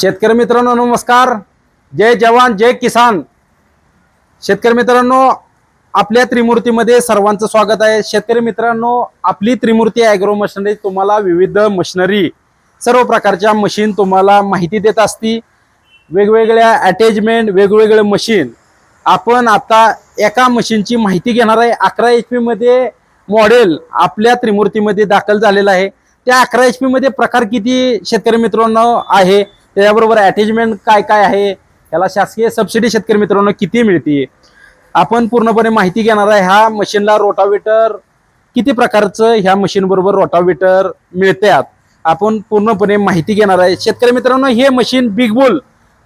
शेतकरी मित्रांनो नमस्कार. जय जवान जय किसान. शेतकरी मित्रांनो आपल्या त्रिमूर्तीमध्ये सर्वांचं स्वागत आहे. शेतकरी मित्रांनो आपली त्रिमूर्ती ॲग्रो मशिनरी तुम्हाला विविध मशिनरी सर्व प्रकारच्या मशीन तुम्हाला माहिती देत असती. वेगवेगळ्या अटॅचमेंट वेगवेगळे मशीन आपण आता एका मशीनची माहिती घेणार आहे. अकरा एच मध्ये मॉडेल आपल्या त्रिमूर्तीमध्ये दाखल झालेलं आहे. त्या अकरा एच मध्ये प्रकार किती शेतकरी मित्रांनो आहे? त्याच्याबरोबर अटॅचमेंट काय काय आहे? याला शासकीय सबसिडी शेतकरी मित्रांनो किती मिळते? आपण पूर्णपणे माहिती घेणार आहे ह्या मशीनला रोटावेटर किती प्रकारचं ह्या मशीन बरोबर रोटावेटर मिळतात आपण पूर्णपणे माहिती घेणार आहे. शेतकरी मित्रांनो हे मशीन बिग बुल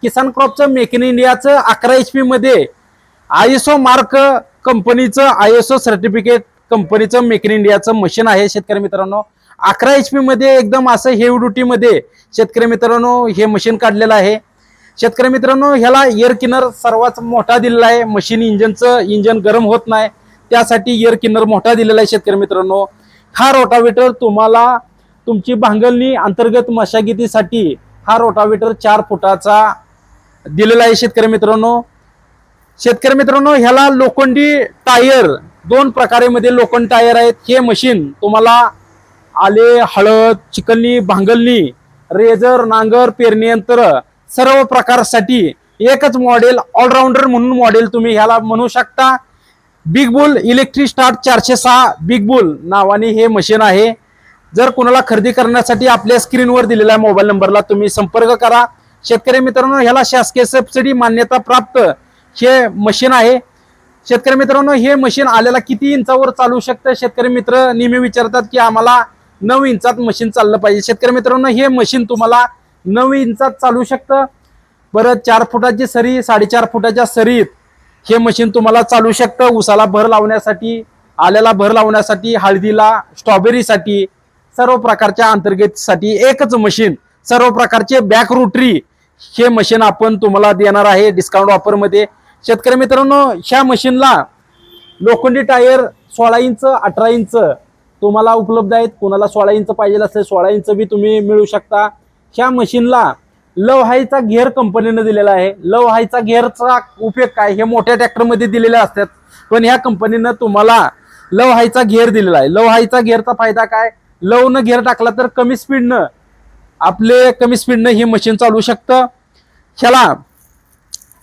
किसान क्रॉपचं मेक इन इंडियाचं अकरा एच मध्ये आय एस ओ मार्क कंपनीचं आय एस ओ सर्टिफिकेट कंपनीचं मेक इन इंडियाचं मशीन आहे. शेतकरी मित्रांनो अकरा एच मध्ये एकदम असं हेवी ड्युटीमध्ये शेतकरी मित्रांनो हे मशीन काढलेलं आहे. शेतकरी मित्रांनो ह्याला एअर किनर सर्वात मोठा दिलेला आहे. मशीन इंजनचं इंजन गरम होत नाही. त्यासाठी एअर किनर मोठा दिलेला आहे शेतकरी मित्रांनो. हा रोटावेटर तुम्हाला तुमची भांगलणी अंतर्गत मशागतीसाठी हा रोटावेटर चार फुटाचा दिलेला आहे शेतकरी मित्रांनो. शेतकरी मित्रांनो ह्याला लोखंडी टायर दोन प्रकारेमध्ये लोखंड टायर आहेत. हे मशीन तुम्हाला आले हळद चिकलणी भांगलणी रेझर नांगर पेरणी यंत्र सर्व प्रकारसाठी एकच मॉडेल ऑलराऊंडर म्हणून मॉडेल तुम्ही ह्याला म्हणू शकता. बिग बुल इलेक्ट्रिक स्टार्ट चारशे सहा बिग बुल नावाने हे मशीन आहे. जर कोणाला खरेदी करण्यासाठी आपल्या स्क्रीनवर दिलेल्या मोबाईल नंबरला तुम्ही संपर्क करा. शेतकरी मित्रांनो ह्याला शासकीय सबसिडी मान्यता प्राप्त हे मशीन आहे. शेतकरी मित्रांनो हे मशीन आलेला किती इंचावर चालू शकतं? शेतकरी मित्र नेहमी विचारतात की आम्हाला नऊ इंचात मशीन चाललं पाहिजे. शेतकरी मित्रांनो हे मशीन तुम्हाला नऊ इंचात चालू शकतं. परत चार फुटाची सरी साडेचार फुटाच्या सरीत हे मशीन तुम्हाला चालू शकतं. उसाला भर लावण्यासाठी आल्याला भर लावण्यासाठी हळदीला स्ट्रॉबेरीसाठी सर्व प्रकारच्या अंतर्गतसाठी एकच मशीन सर्व प्रकारचे बॅक रोटरी हे मशीन आपण तुम्हाला देणार आहे डिस्काउंट ऑफरमध्ये शेतकरी मित्रांनो ह्या मशीनला लोखंडी टायर सोळा इंच अठरा इंच तुम्हाला उपलब्ध आहेत. कोणाला सोळा इंच पाहिजे असेल सोळा इंच बी तुम्ही मिळू शकता. ह्या मशीनला लव हायचा घेर कंपनीनं दिलेला आहे. लव हायचा घेरचा उपयोग काय? हे मोठ्या ट्रॅक्टरमध्ये दिलेले असतात. पण ह्या कंपनीनं तुम्हाला लव हायचा घेर दिलेला आहे. लव हायचा घेरचा फायदा काय? लवनं घेर टाकला तर कमी स्पीडनं आपले कमी स्पीडनं हे मशीन चालू शकतं. ह्याला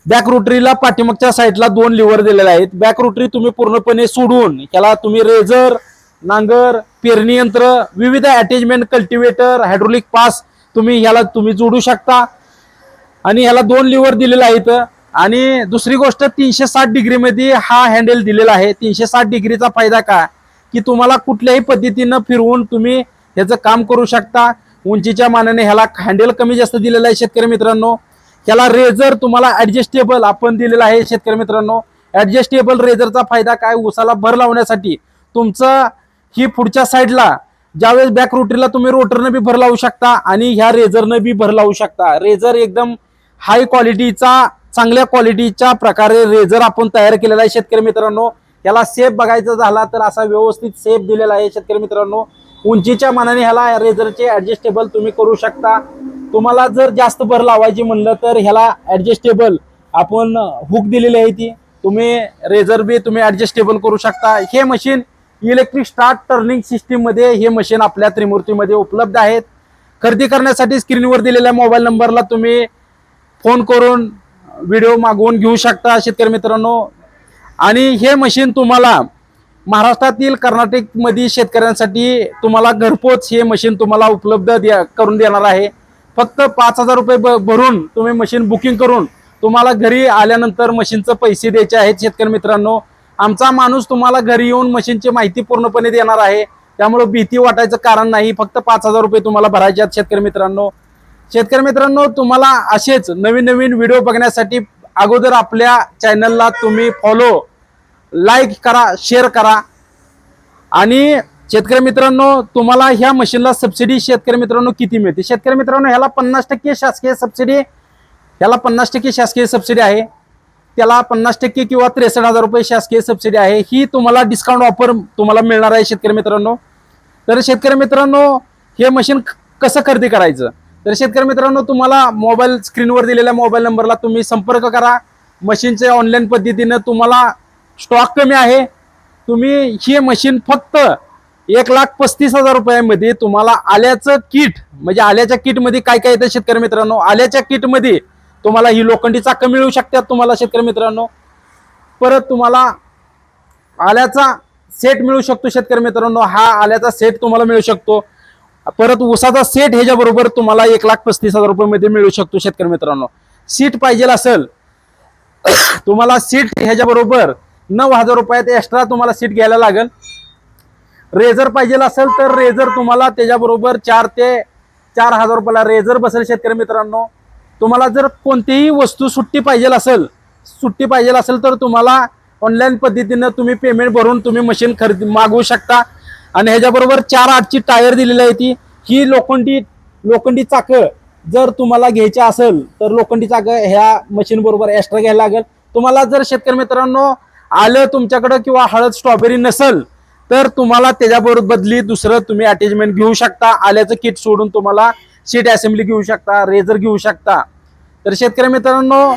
बॅक रोटरीला पाठीमागच्या साईडला दोन लिव्हर दिलेले आहेत. बॅक रोटरी तुम्ही पूर्णपणे सोडून ह्याला तुम्ही रेझर नांगर पेरणी यंत्र विविध अटॅचमेंट कल्टिवेटर हायड्रोलिक पास तुम्ही ह्याला तुम्ही जोडू शकता. आणि ह्याला दोन लिव्हर दिलेला आहेत. आणि दुसरी गोष्ट तीनशे साठ डिग्रीमध्ये हा हँडल दिलेला आहे. तीनशे साठ डिग्रीचा फायदा काय? की तुम्हाला कुठल्याही पद्धतीनं फिरवून तुम्ही ह्याचं काम करू शकता. उंचीच्या मानाने ह्याला हँडल कमी जास्त दिलेला आहे शेतकरी मित्रांनो. ह्याला रेझर तुम्हाला ॲडजस्टेबल आपण दिलेला आहे शेतकरी मित्रांनो. ॲडजस्टेबल रेझरचा फायदा काय? उसाला भर लावण्यासाठी तुमचं ही पुढच्या साईडला ज्यावेळेस बॅक रोटरीला तुम्ही रोटरनं बी भर लावू शकता आणि ह्या रेझरनं बी भर लावू शकता. रेझर एकदम हाय क्वालिटीचा चांगल्या क्वालिटीच्या प्रकारे रेझर आपण तयार केलेला आहे शेतकरी मित्रांनो. याला सेफ बघायचा झाला तर असा व्यवस्थित सेफ दिलेला आहे शेतकरी मित्रांनो. उंचीच्या मानाने ह्याला रेझरचे ऍडजस्टेबल तुम्ही करू शकता. तुम्हाला जर जास्त भर लावायची म्हणलं तर ह्याला ऍडजस्टेबल आपण हुक दिलेली आहे ती. तुम्ही रेझर बी तुम्ही ऍडजस्टेबल करू शकता. हे मशीन इलेक्ट्रिक स्टार्ट टर्निंग सिस्टीममध्ये हे मशीन आपल्या त्रिमूर्तीमध्ये उपलब्ध आहेत. खरेदी करण्यासाठी स्क्रीनवर दिलेल्या मोबाईल नंबरला तुम्ही फोन करून व्हिडिओ मागवून घेऊ शकता शेतकरी मित्रांनो. आणि हे मशीन तुम्हाला महाराष्ट्रातील कर्नाटकमधील शेतकऱ्यांसाठी तुम्हाला घरपोच हे मशीन तुम्हाला उपलब्ध द्या करून देणार आहे. फक्त पाच हजार रुपये ब- भरून तुम्ही मशीन बुकिंग करून तुम्हाला घरी आल्यानंतर मशीनचं पैसे द्यायचे आहेत शेतकरी मित्रांनो. आमचा माणूस तुम्हाला घरी येऊन मशीनची माहिती पूर्णपणे देणार आहे. त्यामुळे भीती वाटायचं कारण नाही. फक्त पाच हजार रुपये तुम्हाला भरायचे आहेत शेतकरी मित्रांनो. शेतकरी मित्रांनो तुम्हाला असेच नवीन नवीन व्हिडिओ बघण्यासाठी अगोदर आपल्या चॅनलला तुम्ही फॉलो लाईक करा शेअर करा. आणि शेतकरी मित्रांनो तुम्हाला ह्या मशीनला सबसिडी शेतकरी मित्रांनो किती मिळते? शेतकरी मित्रांनो ह्याला पन्नास टक्के शासकीय सबसिडी ह्याला पन्नास टक्के शासकीय सबसिडी आहे. त्याला पन्नास टक्के किंवा त्रेसष्ट हजार रुपये शासकीय सबसिडी आहे. ही तुम्हाला डिस्काउंट ऑफर तुम्हाला मिळणार आहे शेतकरी मित्रांनो. तर शेतकरी मित्रांनो हे मशीन कसं खरेदी करायचं? तर शेतकरी मित्रांनो तुम्हाला मोबाईल स्क्रीनवर दिलेल्या मोबाईल नंबरला तुम्ही संपर्क करा. मशीनचे ऑनलाईन पद्धतीनं तुम्हाला स्टॉक कमी आहे. तुम्ही ही मशीन फक्त एक लाख पस्तीस हजार रुपयामध्ये तुम्हाला आल्याचं किट म्हणजे आल्याच्या किटमध्ये काय काय येतं शेतकरी मित्रांनो? आल्याच्या किटमध्ये तुम्हाला ही लोखंडी चाकं मिळू शकतात तुम्हाला शेतकरी मित्रांनो. परत तुम्हाला आल्याचा सेट मिळू शकतो शेतकरी मित्रांनो. हा आल्याचा सेट तुम्हाला मिळू शकतो. परत उसाचा सेट ह्याच्याबरोबर तुम्हाला एक लाख पस्तीस हजार रुपयामध्ये मिळू शकतो शेतकरी मित्रांनो. सीट पाहिजे असेल तुम्हाला सीट ह्याच्याबरोबर नऊ हजार रुपयात एक्स्ट्रा तुम्हाला सीट घ्यायला लागेल. रेझर पाहिजे असेल तर रेझर तुम्हाला त्याच्याबरोबर चार ते चार हजार रुपयाला रेझर बसेल शेतकरी मित्रांनो. तुम्हाला जर कोणतीही वस्तू सुट्टी पाहिजे असेल सुट्टी पाहिजे असेल तर तुम्हाला ऑनलाईन पद्धतीनं तुम्ही पेमेंट भरून तुम्ही मशीन खरेदी मागवू शकता. आणि ह्याच्याबरोबर चार आठची टायर दिलेली आहे ती. ही लोखंडी लोखंडी चाकं जर तुम्हाला घ्यायची असेल तर लोखंडी चाकं ह्या मशीनबरोबर एक्स्ट्रा घ्यायला लागेल. तुम्हाला जर शेतकरी मित्रांनो आलं तुमच्याकडं किंवा हळद स्ट्रॉबेरी नसेल तर तुम्हाला त्याच्याबरोबर बदली दुसरं तुम्ही अटॅचमेंट घेऊ शकता. आल्याचं किट सोडून तुम्हाला सीट असेंब्ली घेऊ शकता रेझर घेऊ शकता. तर शेतकरी मित्रांनो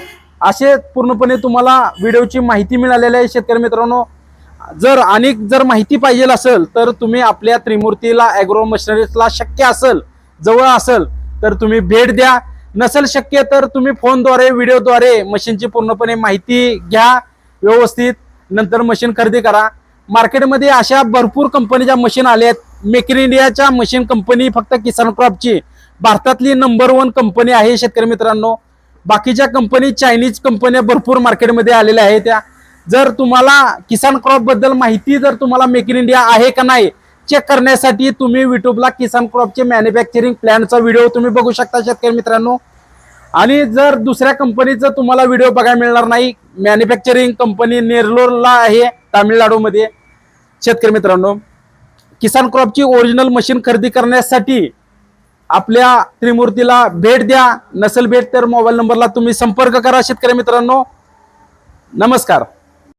असे पूर्णपणे तुम्हाला व्हिडिओची माहिती मिळालेली आहे. शेतकरी मित्रांनो जर अनेक जर माहिती पाहिजे असेल तर तुम्ही आपल्या त्रिमूर्तीला ॲग्रो मशिनरीजला शक्य असेल जवळ असेल तर तुम्ही भेट द्या. नसेल शक्य तर तुम्ही फोनद्वारे व्हिडिओद्वारे मशीनची पूर्णपणे माहिती घ्या व्यवस्थित. नंतर मशीन खरेदी करा. मार्केटमध्ये अशा भरपूर कंपनीच्या मशीन आल्या आहेत. मेक इन इंडियाच्या मशीन कंपनी फक्त किसान क्रॉपची. भारतातली नंबर वन कंपनी आहे शेतकरी मित्रांनो. बाकीच्या कंपनी चायनीज कंपन्या भरपूर मार्केटमध्ये आलेल्या आहेत त्या. जर तुम्हाला किसान क्रॉपबद्दल माहिती जर तुम्हाला मेक इन इंडिया आहे का नाही चेक करण्यासाठी तुम्ही युट्यूबला किसान क्रॉपचे मॅन्युफॅक्चरिंग प्लॅनचा व्हिडिओ तुम्ही बघू शकता शेतकरी मित्रांनो. आणि जर दुसऱ्या कंपनीचा तुम्हाला व्हिडिओ बघायला मिळणार नाही मॅन्युफॅक्चरिंग कंपनी नेरलोरला आहे तामिळनाडूमध्ये. शेतकरी मित्रांनो किसान क्रॉपची ओरिजिनल मशीन खरेदी करण्यासाठी आपल्या त्रिमूर्तीला भेट द्या. नसेल भेट तर मोबाईल नंबरला तुम्ही संपर्क करा शेतकरी मित्रांनो. नमस्कार.